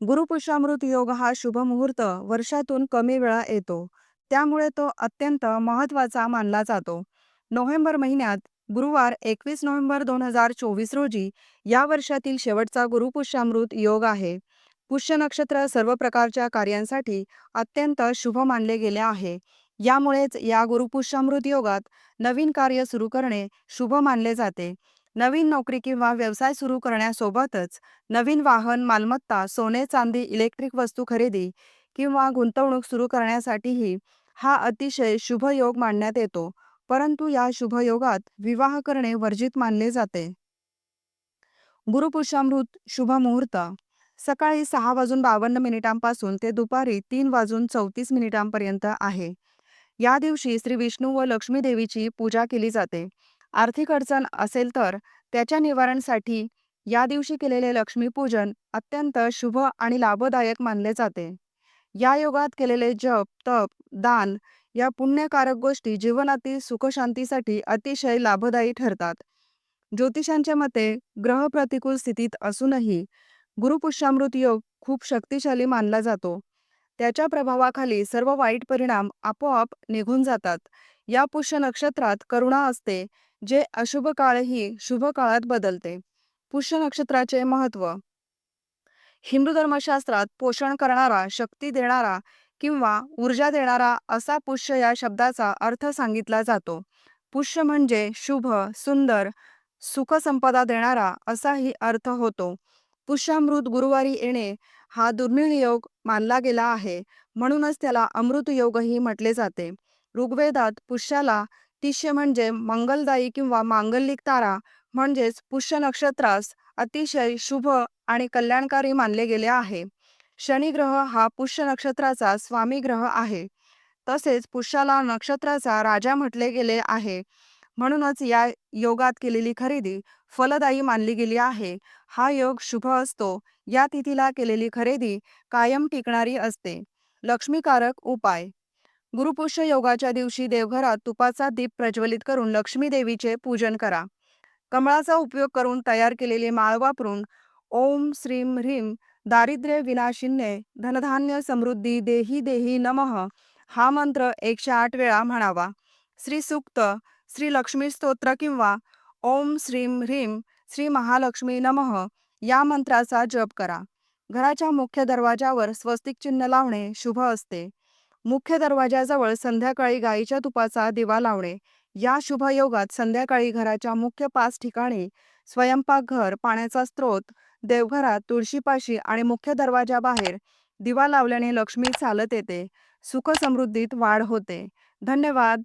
गुरुपुष्यामृत योग हा शुभ मुहूर्त वर्षातून कमी वेळा येतो. त्यामुळे तो अत्यंत महत्त्वाचा मानला जातो. नोव्हेंबर महिन्यात गुरुवार एकवीस नोव्हेंबर दोन हजार चोवीस रोजी या वर्षातील शेवटचा गुरुपुष्यामृत योग आहे. पुष्य नक्षत्र सर्व प्रकारच्या कार्यांसाठी अत्यंत शुभ मानले गेले आहे. यामुळेच या गुरुपुष्यामृत योगात नवीन कार्य सुरू करणे शुभ मानले जाते. नवीन नोकरी किंवा व्यवसाय सुरू करण्यासोबतच नवीन वाहन मालमत्ता सोने चांदी इलेक्ट्रिक वस्तू खरेदी किंवा गुंतवणूक सुरू करण्यासाठीही हा अतिशय शुभ योग मानण्यात येतो. परंतु या शुभ योगात विवाह करणे वर्जित मानले जाते. गुरुपुष्यामृत शुभ मुहूर्त. सकाळी सहा वाजून बावन्न मिनिटांपासून ते दुपारी तीन वाजून चौतीस मिनिटांपर्यंत आहे. या दिवशी श्री विष्णू व लक्ष्मी देवीची पूजा केली जाते. आर्थिक अडचण असेल तर त्याच्या निवारणसाठी या दिवशी केलेले लक्ष्मीपूजन अत्यंत शुभ आणि लाभदायक मानले जाते. या योगात केलेले जप तप दान या पुण्यकारक गोष्टी जीवनातील सुखशांतीसाठी अतिशय लाभदायी ठरतात. ज्योतिषांच्या मते ग्रह प्रतिकूल स्थितीत असूनही गुरुपुष्यामृत योग खूप शक्तिशाली मानला जातो. त्याच्या प्रभावाखाली सर्व वाईट परिणाम आपोआप निघून जातात. या पुष्य नक्षत्रात करुणा असते जे अशुभ काळही शुभ काळात बदलते. पुष्य नक्षत्राचे महत्त्व. हिंदू धर्मशास्त्रात पोषण करणारा शक्ती देणारा किंवा ऊर्जा देणारा असा पुष्य या शब्दाचा अर्थ सांगितला जातो. पुष्य म्हणजे शुभ सुंदर सुखसंपदा देणारा असाही अर्थ होतो. पुष्यामृत गुरुवारी येणे हा दुर्मिळ योग मानला गेला आहे म्हणूनच त्याला अमृत योगही म्हटले जाते. ऋग्वेदात पुष्याला तिष्य म्हणजे मंगलदायी किंवा मांगलिक तारा म्हणजेच पुष्य नक्षत्रास अतिशय शुभ आणि कल्याणकारी मानले गेले आहे. शनिग्रह हा पुष्य नक्षत्राचा स्वामी ग्रह आहे. तसेच पुष्याला नक्षत्राचा राजा म्हटले गेले आहे. म्हणूनच या योगात केलेली खरेदी फलदायी मानली गेली आहे. हा योग शुभ असतो. या तिथीला केलेली खरेदी कायम टिकणारी असते. लक्ष्मीकारक उपाय. गुरुपुष्य योगाच्या दिवशी देवघरात तुपाचा दीप प्रज्वलित करून लक्ष्मी देवीचे पूजन करा. कमळाचा उपयोग करून तयार केलेले माळ वापरून ओम श्रीम ह्रीम दारिद्र्य विनाशिन्ये धनधान्य समृद्धी देही देही नमः हा मंत्र एकशे आठ वेळा म्हणावा. श्री सुक्त श्री लक्ष्मी स्तोत्र किंवा ओम श्रीम ह्रीम श्री महालक्ष्मी नमः या मंत्राचा जप करा. घराच्या मुख्य दरवाजावर स्वस्तिक चिन्ह लावणे शुभ असते. मुख्य दरवाजाजवळ संध्याकाळी गाईच्या तुपाचा दिवा लावणे. या शुभयोगात संध्याकाळी घराच्या मुख्य पाच ठिकाणी स्वयंपाकघर पाण्याचा स्रोत देवघरात तुळशीपाशी आणि मुख्य दरवाजाबाहेर दिवा लावल्याने लक्ष्मी चालत येते. सुखसमृद्धीत वाढ होते. धन्यवाद.